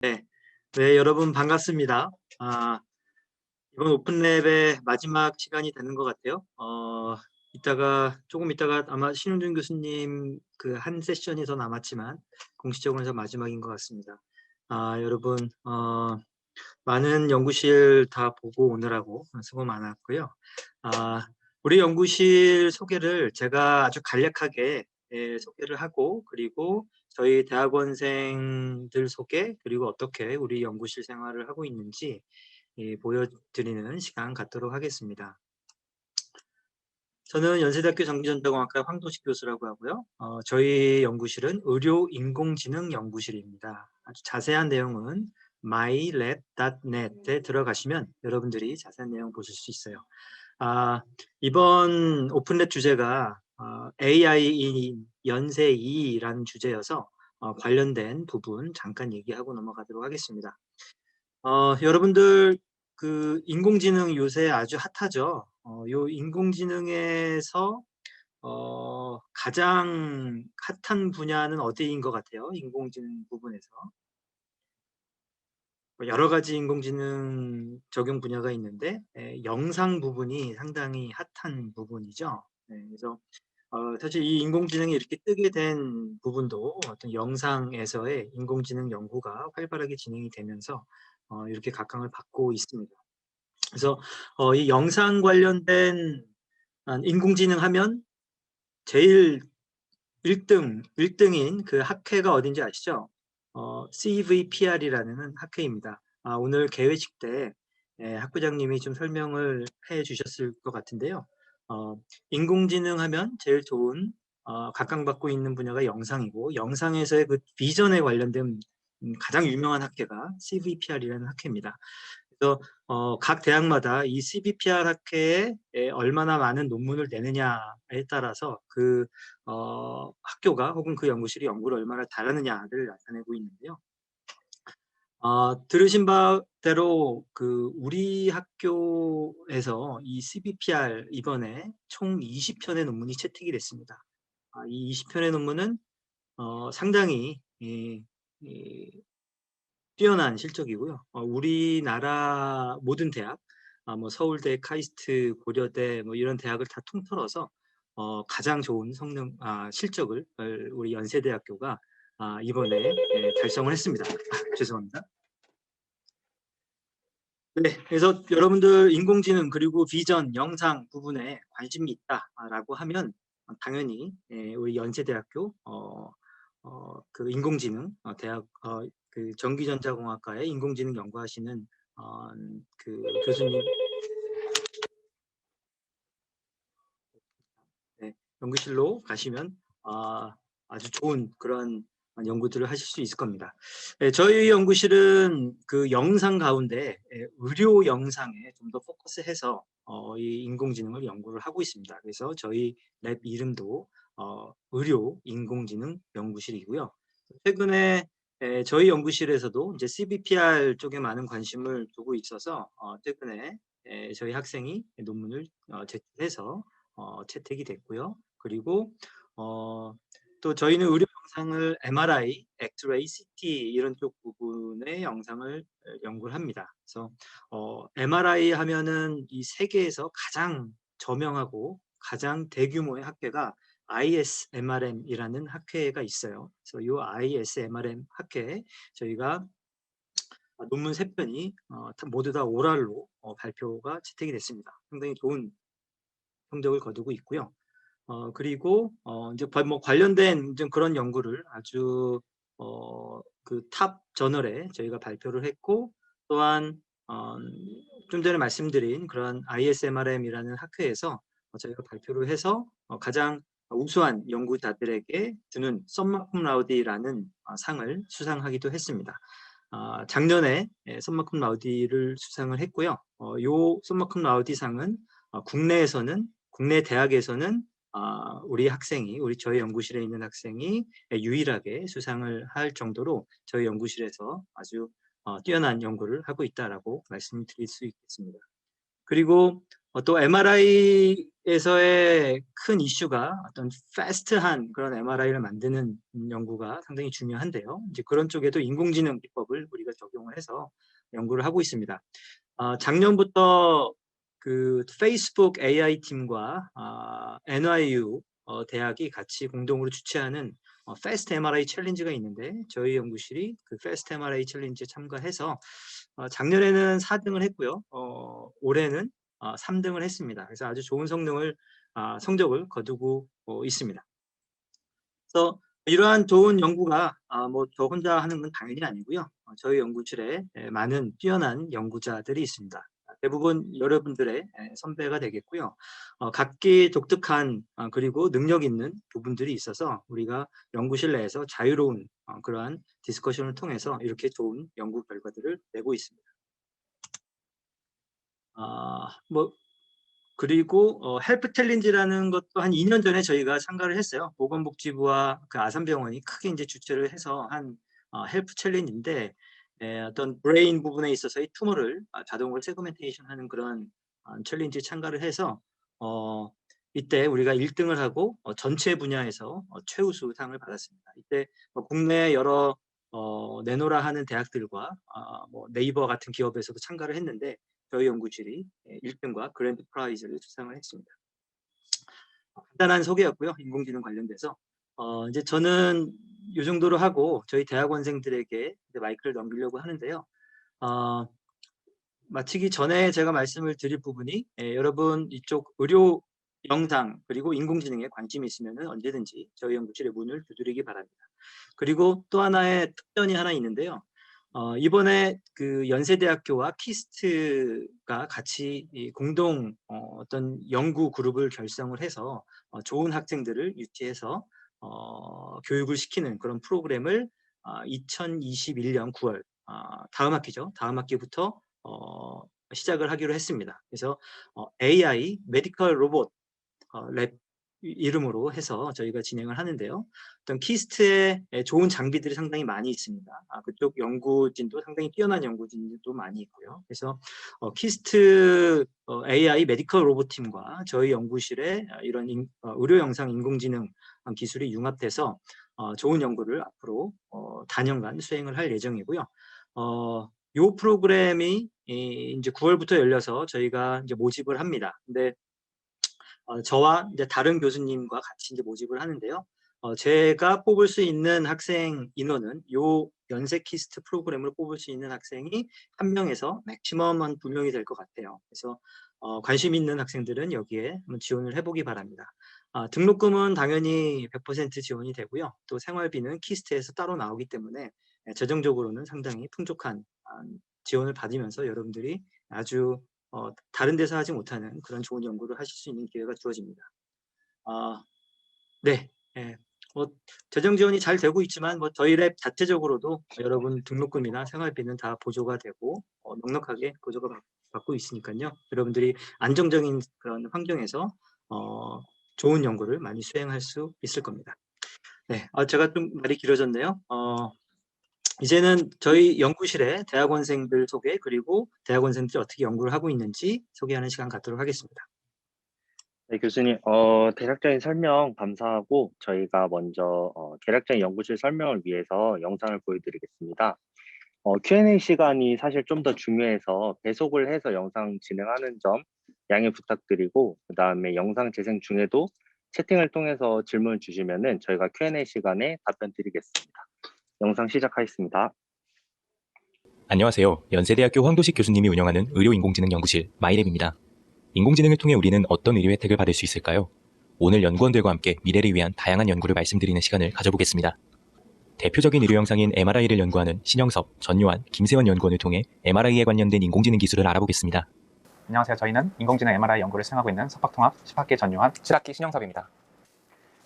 네, 네 여러분 반갑습니다. 아, 이번 오픈랩의 마지막 시간이 되는 것 같아요. 어, 이따가 조금 이따가 아마 신윤준 교수님 그 한 세션이 더 남았지만 공식적으로 해서 마지막인 것 같습니다. 아, 여러분 어, 많은 연구실 다 보고 오느라고 수고 많았고요. 아, 우리 연구실 소개를 제가 아주 간략하게 예, 소개를 하고 그리고 저희 대학원생들 소개 그리고 어떻게 우리 연구실 생활을 하고 있는지 예, 보여드리는 시간 갖도록 하겠습니다. 저는 연세대학교 전기전자공학과 황도식 교수라고 하고요. 어, 저희 연구실은 의료인공지능 연구실입니다. 아주 자세한 내용은 mylab.net에 들어가시면 여러분들이 자세한 내용 보실 수 있어요. 아, 이번 오픈랩 주제가 어, AI 연세 2라는 주제여서 어, 관련된 부분 잠깐 얘기하고 넘어가도록 하겠습니다. 어, 여러분들 그 인공지능 요새 아주 핫하죠. 어, 요 인공지능에서 어, 가장 핫한 분야는 어디인 것 같아요? 인공지능 부분에서. 뭐 여러 가지 인공지능 적용 분야가 있는데 에, 영상 부분이 상당히 핫한 부분이죠. 네, 그래서 어, 사실 이 인공지능이 이렇게 뜨게 된 부분도 어떤 영상에서의 인공지능 연구가 활발하게 진행이 되면서 어, 이렇게 각광을 받고 있습니다. 그래서 어, 이 영상 관련된 인공지능 하면 제일 1등, 1등인 그 학회가 어딘지 아시죠? 어, CVPR이라는 학회입니다. 아, 오늘 개회식 때 예, 학부장님이 좀 설명을 해 주셨을 것 같은데요. 어, 인공지능 하면 제일 좋은 어, 각광받고 있는 분야가 영상이고 영상에서의 그 비전에 관련된 음, 가장 유명한 학회가 CVPR이라는 학회입니다. 그래서 어, 각 대학마다 이 CVPR 학회에 얼마나 많은 논문을 내느냐에 따라서 그 어, 학교가 혹은 그 연구실이 연구를 얼마나 잘하느냐를 나타내고 있는데요. 어, 들으신 바대로 그 우리 학교에서 이 CBPR 이번에 총 20편의 논문이 채택이 됐습니다. 아, 이 20편의 논문은 어, 상당히 이, 이, 뛰어난 실적이고요. 어, 우리나라 모든 대학, 아, 뭐 서울대, 카이스트, 고려대 뭐 이런 대학을 다 통틀어서 어, 가장 좋은 성능 아, 실적을 우리 연세대학교가 아, 이번에 예, 달성을 했습니다. 아, 죄송합니다. 네, 그래서 여러분들 인공지능 그리고 비전, 영상 부분에 관심이 있다라고 하면 당연히 예, 우리 연세대학교 어, 어, 그 인공지능 어, 대학 어, 그 전기전자공학과의 인공지능 연구하시는 어, 그 교수님 네, 연구실로 가시면 어, 아주 좋은 그런 연구들을 하실 수 있을 겁니다. 네, 저희 연구실은 그 영상 가운데 예, 의료 영상에 좀 더 포커스해서 어, 이 인공지능을 연구를 하고 있습니다. 그래서 저희 랩 이름도 어, 의료 인공지능 연구실이고요. 최근에 에, 저희 연구실에서도 이제 CBPR 쪽에 많은 관심을 두고 있어서 어, 최근에 에, 저희 학생이 논문을 어, 제출해서 어, 채택이 됐고요. 그리고 어, 또 저희는 의료 영상을 MRI, 엑스레이, CT 이런 쪽 부분의 영상을 연구를 합니다. 그래서 어, MRI 하면은 이 세계에서 가장 저명하고 가장 대규모의 학회가 ISMRM이라는 학회가 있어요. 그래서 이 ISMRM 학회에 저희가 논문 세 편이 어, 모두 다 오랄로 어, 발표가 채택이 됐습니다. 상당히 좋은 성적을 거두고 있고요. 어, 그리고 어, 이제 뭐 관련된 좀 그런 연구를 아주 어, 그 탑 저널에 저희가 발표를 했고 또한 어, 좀 전에 말씀드린 그런 ISMRM이라는 학회에서 저희가 발표를 해서 어, 가장 우수한 연구자들에게 주는 썸마쿰 라우디라는 어, 상을 수상하기도 했습니다. 어, 작년에 썸마쿰 라우디를 수상을 했고요. 어, 요 썸마쿰 라우디 상은 어, 국내에서는 국내 대학에서는 어, 우리 학생이 우리 저희 연구실에 있는 학생이 유일하게 수상을 할 정도로 저희 연구실에서 아주 어, 뛰어난 연구를 하고 있다라고 말씀드릴 수 있겠습니다. 그리고 어, 또 MRI에서의 큰 이슈가 어떤 패스트한 그런 MRI를 만드는 연구가 상당히 중요한데요. 이제 그런 쪽에도 인공지능 기법을 우리가 적용을 해서 연구를 하고 있습니다. 어, 작년부터 그 페이스북 AI 팀과 아, NYU 어, 대학이 같이 공동으로 주최하는 어, Fast MRI 챌린지가 있는데 저희 연구실이 그 Fast MRI 챌린지에 참가해서 어, 작년에는 4등을 했고요. 어, 올해는 어, 3등을 했습니다. 그래서 아주 좋은 성능을 아, 성적을 거두고 어, 있습니다. 그래서 이러한 좋은 연구가 아, 뭐저 혼자 하는 건 당연히 아니고요. 어, 저희 연구실에 에, 많은 뛰어난 연구자들이 있습니다. 대부분 여러분들의 에, 선배가 되겠고요. 어, 각기 독특한 어, 그리고 능력 있는 부분들이 있어서 우리가 연구실 내에서 자유로운 어, 그러한 디스커션을 통해서 이렇게 좋은 연구 결과들을 내고 있습니다. 아, 뭐 그리고 어, 헬프 챌린지라는 것도 한 2년 전에 저희가 참가를 했어요. 보건복지부와 그 아산병원이 크게 이제 주최를 해서 한 어, 헬프 챌린지인데 에, 어떤 브레인 부분에 있어서의 투머를 아, 자동으로 세그멘테이션 하는 그런 어, 챌린지에 참가를 해서 어, 이때 우리가 1등을 하고 어, 전체 분야에서 어, 최우수상을 받았습니다. 이때 뭐 국내 여러 어, 내노라 하는 대학들과 아, 뭐 네이버 같은 기업에서도 참가를 했는데 저희 연구실이 1등과 그랜드 프라이즈를 수상을 했습니다. 간단한 소개였고요. 인공지능 관련돼서 어, 이제 저는 이 정도로 하고 저희 대학원생들에게 마이크를 넘기려고 하는데요. 어, 마치기 전에 제가 말씀을 드릴 부분이 예, 여러분 이쪽 의료 영상 그리고 인공지능에 관심이 있으면 언제든지 저희 연구실의 문을 두드리기 바랍니다. 그리고 또 하나의 특전이 하나 있는데요. 어, 이번에 그 연세대학교와 키스트가 같이 이 공동 어, 떤 연구 그룹을 결성을 해서 어, 좋은 학생들을 유치해서 어, 교육을 시키는 그런 프로그램을 아, 2021년 9월 아, 다음 학기죠. 다음 학기부터 어, 시작을 하기로 했습니다. 그래서 어, AI 메디컬 로봇 어, 랩 이름으로 해서 저희가 진행을 하는데요. 어떤 키스트에 좋은 장비들이 상당히 많이 있습니다. 아, 그쪽 연구진도 상당히 뛰어난 연구진도 많이 있고요. 그래서 어, 키스트 어, AI 메디컬 로봇 팀과 저희 연구실의 이런 인, 어, 의료 영상 인공지능 기술이 융합돼서 어, 좋은 연구를 앞으로 어, 단연간 수행을 할 예정이고요. 어, 요 프로그램이 이, 이제 9월부터 열려서 저희가 이제 모집을 합니다. 근데 어, 저와 이제 다른 교수님과 같이 이제 모집을 하는데요. 어, 제가 뽑을 수 있는 학생 인원은 요 연세키스트 프로그램을 뽑을 수 있는 학생이 한 명에서 맥시멈 한 두 명이 될 것 같아요. 그래서 어, 관심 있는 학생들은 여기에 한번 지원을 해보기 바랍니다. 아, 등록금은 당연히 100% 지원이 되고요. 또 생활비는 키스트에서 따로 나오기 때문에 예, 재정적으로는 상당히 풍족한 아, 지원을 받으면서 여러분들이 아주 어, 다른 데서 하지 못하는 그런 좋은 연구를 하실 수 있는 기회가 주어집니다. 아, 네, 예, 뭐 재정 지원이 잘 되고 있지만 뭐 저희 랩 자체적으로도 여러분 등록금이나 생활비는 다 보조가 되고 어, 넉넉하게 보조가 받고 있으니까요. 여러분들이 안정적인 그런 환경에서 어, 좋은 연구를 많이 수행할 수 있을 겁니다. 네, 아, 제가 좀 말이 길어졌네요. 어, 이제는 저희 연구실의 대학원생들 소개 그리고 대학원생들이 어떻게 연구를 하고 있는지 소개하는 시간 갖도록 하겠습니다. 네, 교수님, 어, 대략적인 설명 감사하고 저희가 먼저 어, 대략적인 연구실 설명을 위해서 영상을 보여드리겠습니다. 어, Q&A 시간이 사실 좀 더 중요해서 배속을 해서 영상 진행하는 점 양해 부탁드리고 그 다음에 영상 재생 중에도 채팅을 통해서 질문 주시면 은 저희가 Q&A 시간에 답변 드리겠습니다. 영상 시작하겠습니다. 안녕하세요. 연세대학교 황도식 교수님이 운영하는 의료인공지능 연구실 마이랩입니다. 인공지능을 통해 우리는 어떤 의료 혜택을 받을 수 있을까요? 오늘 연구원들과 함께 미래를 위한 다양한 연구를 말씀드리는 시간을 가져보겠습니다. 대표적인 의료 영상인 MRI를 연구하는 신영섭, 전요한, 김세원 연구원을 통해 MRI에 관련된 인공지능 기술을 알아보겠습니다. 안녕하세요. 저희는 인공지능 MRI 연구를 수행하고 있는 석박통합 10학기 전유한 7학기 신영섭입니다.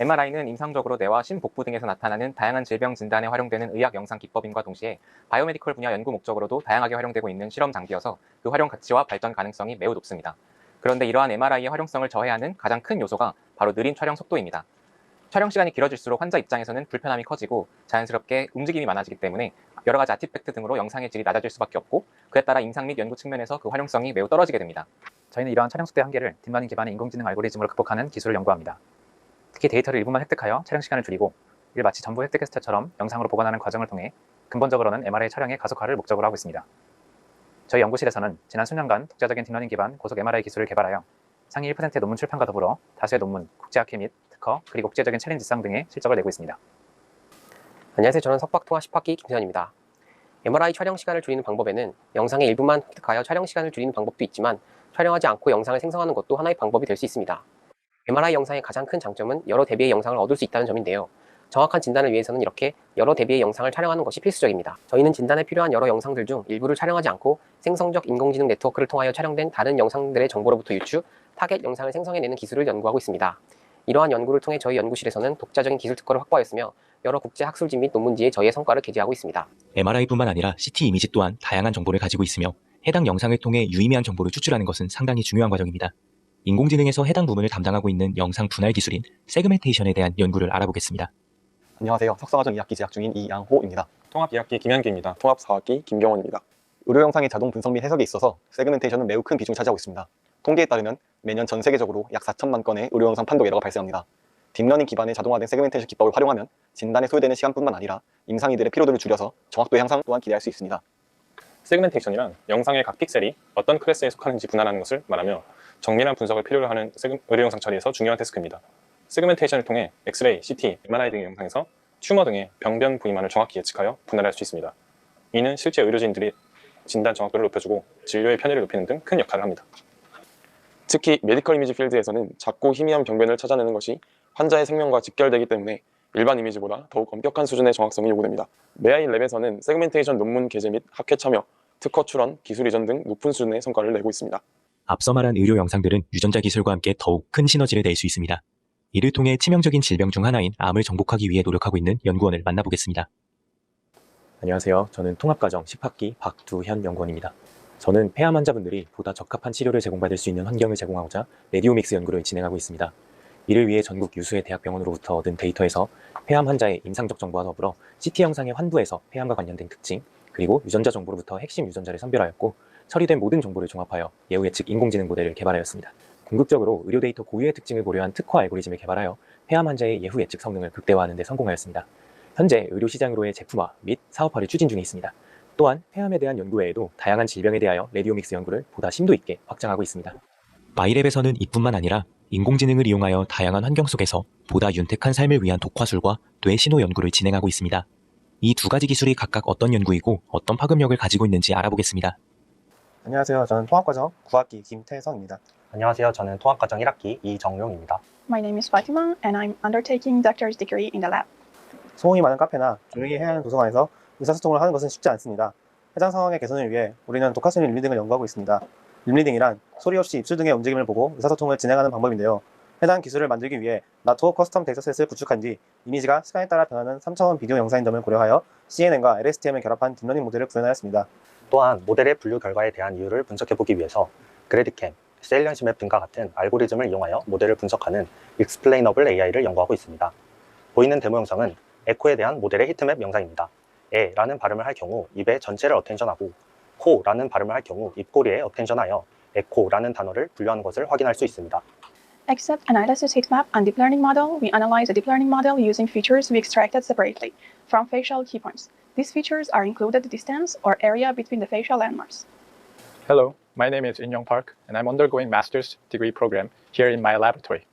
MRI는 임상적으로 뇌와 심복부 등에서 나타나는 다양한 질병 진단에 활용되는 의학 영상 기법임과 동시에 바이오메디컬 분야 연구 목적으로도 다양하게 활용되고 있는 실험 장비여서 그 활용 가치와 발전 가능성이 매우 높습니다. 그런데 이러한 MRI의 활용성을 저해하는 가장 큰 요소가 바로 느린 촬영 속도입니다. 촬영 시간이 길어질수록 환자 입장에서는 불편함이 커지고 자연스럽게 움직임이 많아지기 때문에 여러 가지 아티팩트 등으로 영상의 질이 낮아질 수밖에 없고 그에 따라 임상 및 연구 측면에서 그 활용성이 매우 떨어지게 됩니다. 저희는 이러한 촬영 속도의 한계를 딥러닝 기반의 인공지능 알고리즘으로 극복하는 기술을 연구합니다. 특히 데이터를 일부만 획득하여 촬영 시간을 줄이고 이를 마치 전부 획득했을 때처럼 영상으로 보관하는 과정을 통해 근본적으로는 MRI 촬영의 가속화를 목적으로 하고 있습니다. 저희 연구실에서는 지난 수년간 독자적인 딥러닝 기반 고속 MRI 기술을 개발하여 상위 1%의 논문 출판과 더불어 다수의 논문, 국제 학회 및 특허, 그리고 국제적인 챌린지 상 등의 실적을 내고 있습니다. 안녕하세요. 저는 석박통합 10학기 김세현입니다. MRI 촬영 시간을 줄이는 방법에는 영상의 일부만 획득하여 촬영 시간을 줄이는 방법도 있지만 촬영하지 않고 영상을 생성하는 것도 하나의 방법이 될 수 있습니다. MRI 영상의 가장 큰 장점은 여러 대비의 영상을 얻을 수 있다는 점인데요. 정확한 진단을 위해서는 이렇게 여러 대비의 영상을 촬영하는 것이 필수적입니다. 저희는 진단에 필요한 여러 영상들 중 일부를 촬영하지 않고 생성적 인공지능 네트워크를 통하여 촬영된 다른 영상들의 정보로부터 유추, 타겟 영상을 생성해내는 기술을 연구하고 있습니다. 이러한 연구를 통해 저희 연구실에서는 독자적인 기술 특허를 확보하였으며 여러 국제 학술지 및 논문지에 저희의 성과를 게재하고 있습니다. MRI뿐만 아니라 CT 이미지 또한 다양한 정보를 가지고 있으며 해당 영상을 통해 유의미한 정보를 추출하는 것은 상당히 중요한 과정입니다. 인공지능에서 해당 부문을 담당하고 있는 영상 분할 기술인 세그멘테이션에 대한 연구를 알아보겠습니다. 안녕하세요. 석사과정 2학기 재학 중인 이양호입니다. 통합 2학기 김현기입니다. 통합 4학기 김경원입니다. 의료 영상의 자동 분석 및 해석에 있어서 세그멘테이션은 매우 큰 비중을 차지하고 있습니다. 통계에 따르면 매년 전 세계적으로 약 4천만 건의 의료 영상 판독 에러가 발생합니다. 딥러닝 기반의 자동화된 세그멘테이션 기법을 활용하면 진단에 소요되는 시간뿐만 아니라 임상의들의 피로도를 줄여서 정확도 향상 또한 기대할 수 있습니다. 세그멘테이션이란 영상의 각 픽셀이 어떤 클래스에 속하는지 분할하는 것을 말하며 정밀한 분석을 필요로 하는 의료 영상 처리에서 중요한 태스크입니다. 세그멘테이션을 통해 엑스레이, CT, MRI 등의 영상에서 튜머 등의 병변 부위만을 정확히 예측하여 분할할 수 있습니다. 이는 실제 의료진들이 진단 정확도를 높여주고 진료의 편의를 높이는 등 큰 역할을 합니다. 특히 메디컬 이미지 필드에서는 작고 희미한 병변을 찾아내는 것이 환자의 생명과 직결되기 때문에 일반 이미지보다 더욱 엄격한 수준의 정확성이 요구됩니다. 메아이 랩에서는 세그멘테이션 논문 게재 및 학회 참여, 특허 출원, 기술 이전 등 높은 수준의 성과를 내고 있습니다. 앞서 말한 의료 영상들은 유전자 기술과 함께 더욱 큰 시너지를 낼 수 있습니다. 이를 통해 치명적인 질병 중 하나인 암을 정복하기 위해 노력하고 있는 연구원을 만나보겠습니다. 안녕하세요. 저는 통합과정 10학기 박두현 연구원입니다. 저는 폐암 환자분들이 보다 적합한 치료를 제공받을 수 있는 환경을 제공하고자 레디오믹스 연구를 진행하고 있습니다. 이를 위해 전국 유수의 대학병원으로부터 얻은 데이터에서 폐암 환자의 임상적 정보와 더불어 CT 영상의 환부에서 폐암과 관련된 특징, 그리고 유전자 정보로부터 핵심 유전자를 선별하였고 처리된 모든 정보를 종합하여 예후 예측 인공지능 모델을 개발하였습니다. 궁극적으로 의료 데이터 고유의 특징을 고려한 특화 알고리즘을 개발하여 폐암 환자의 예후 예측 성능을 극대화하는 데 성공하였습니다. 현재 의료 시장으로의 제품화 및 사업화를 추진 중에 있습니다. 또한 폐암에 대한 연구 외에도 다양한 질병에 대하여 레디오믹스 연구를 보다 심도 있게 확장하고 있습니다. 마이랩에서는 이뿐만 아니라 인공지능을 이용하여 다양한 환경 속에서 보다 윤택한 삶을 위한 독화술과 뇌 신호 연구를 진행하고 있습니다. 이 두 가지 기술이 각각 어떤 연구이고 어떤 파급력을 가지고 있는지 알아보겠습니다. 안녕하세요. 저는 통합과정 9학기 김태성입니다. 안녕하세요. 저는 통합과정 1학기 이정용입니다. My name is Fatima and I'm undertaking doctor's degree in the lab. 소음이 많은 카페나 조용히 해야 하는 도서관에서 의사소통을 하는 것은 쉽지 않습니다. 해당 상황의 개선을 위해 우리는 림리 등을 연구하고 있습니다. 림리딩이란 소리 없이 입술 등의 움직임을 보고 의사소통을 진행하는 방법인데요. 해당 기술을 만들기 위해 나토 커스텀 데이터셋을 구축한 뒤 이미지가 시간에 따라 변하는 3차원 비디오 영상인 점을 고려하여 CNN과 LSTM을 결합한 딥러닝 모델을 구현하였습니다. 또한 모델의 분류 결과에 대한 이유를 분석해보기 위해서 그래디캠, 세일런시 맵 등과 같은 알고리즘을 이용하여 모델을 분석하는 익스플레이너블 AI를 연구하고 있습니다. 보이는 데모 영상은 에코에 대한 모델의 히트맵 영상입니다. 에라는 발음을 할 경우 입의 전체를 어텐션하고 코라는 발음을 할 경우 입꼬리에 어텐션하여 에코라는 단어를 분류하는 것을 확인할 수 있습니다. Except analysis heatmap and deep learning model, we analyze the deep learning model using features we extracted separately from facial key points. These features are included distance or area between the facial landmarks. Hello, my name is In Young Park, and I'm undergoing master's degree program here in my laboratory.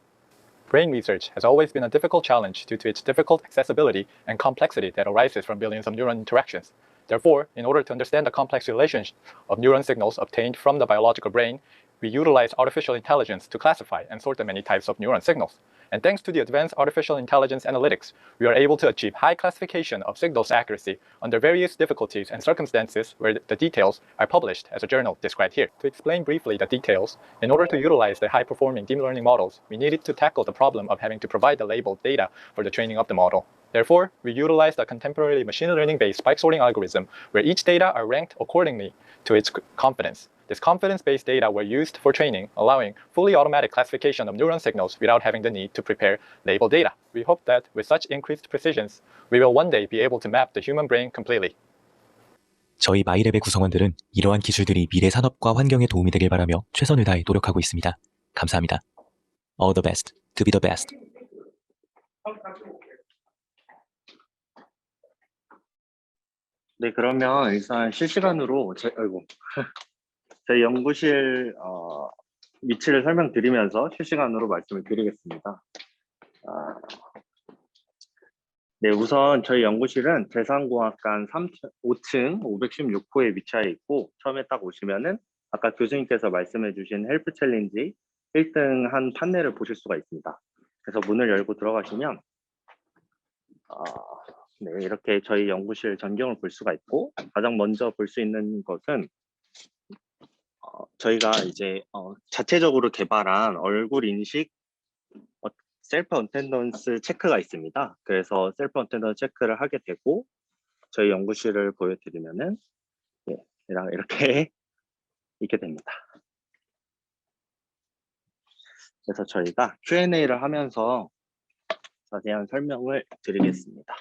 Brain research has always been a difficult challenge due to its difficult accessibility and complexity that arises from billions of neuron interactions. Therefore, in order to understand the complex relationship of neuron signals obtained from the biological brain, we utilize artificial intelligence to classify and sort the many types of neuron signals. And thanks to the advanced artificial intelligence analytics, we are able to achieve high classification of signals accuracy under various difficulties and circumstances where the details are published as a journal described here. To explain briefly the details, in order to utilize the high performing deep learning models, we needed to tackle the problem of having to provide the labeled data for the training of the model. Therefore, we utilized a contemporary machine learning based spike sorting algorithm where each data are ranked accordingly to its confidence. This confidence based data were used for training, allowing fully automatic classification of neuron signals without having the need to prepare label data. We hope that with such increased precisions, we will one day be able to map the human brain completely. 저희 마이랩의 구성원들은 이러한 기술들이 미래 산업과 환경에 도움이 되길 바라며 최선을 다해 노력하고 있습니다. 감사합니다. All the best. To be the best. 네, 그러면 일단 실시간으로 제, 아이고, 저희 연구실 어, 위치를 설명드리면서 실시간으로 말씀을 드리겠습니다. 아, 네, 우선 저희 연구실은 3층, 5층 516호에 위치해 있고 처음에 딱 오시면은 아까 교수님께서 말씀해 주신 헬프 챌린지 1등 한 판넬을 보실 수가 있습니다. 그래서 문을 열고 들어가시면 어, 네, 이렇게 저희 연구실 전경을 볼 수가 있고 가장 먼저 볼 수 있는 것은 어, 저희가 이제 어, 자체적으로 개발한 얼굴 인식 어, 셀프 언텐던스 체크가 있습니다. 그래서 셀프 언텐던스 체크를 하게 되고 저희 연구실을 보여드리면은 예, 이렇게 있게 됩니다. 그래서 저희가 Q&A를 하면서 자세한 설명을 드리겠습니다.